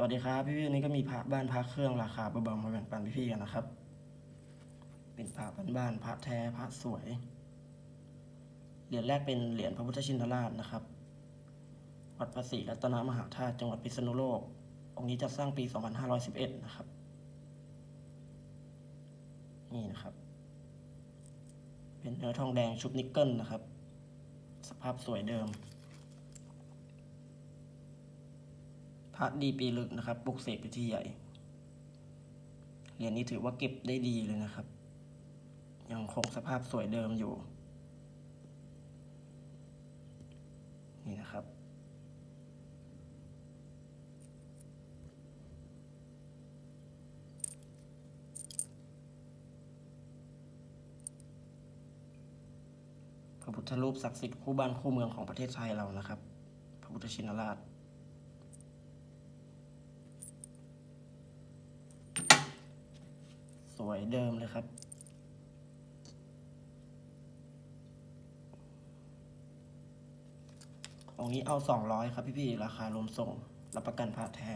สวัสดีครับพี่ๆวันนี้ก็มีพระบ้านพระเครื่องราคาเบาๆมาแบ่งปันพี่ๆกันนะครับ เป็นพระบ้านๆพระแท้พระสวย เหรียญแรกเป็นเหรียญพระพุทธชินราชนะครับ วัดพระศรีรัตนมหาธาตุจังหวัดพิษณุโลก องค์นี้จะสร้างปี 2511 นะครับ นี่นะครับ เป็นเนื้อทองแดงชุบนิกเกิลนะครับ สภาพสวยเดิม พระดีปีลึกนะครับปลุกเสกพิธีใหญ่ เหรียญนี้ถือว่าเก็บได้ดีเลยนะครับ ยังคงสภาพสวยเดิมอยู่ นี่นะครับพระพุทธรูปศักดิ์สิทธิ์คู่บ้านคู่เมืองของประเทศไทยเรานะครับ พระพุทธชินราช สวยเดิมเลยครับองนี้เอาสองร้อยครับพี่ๆ ราคารวมส่ง รับประกันพาแท้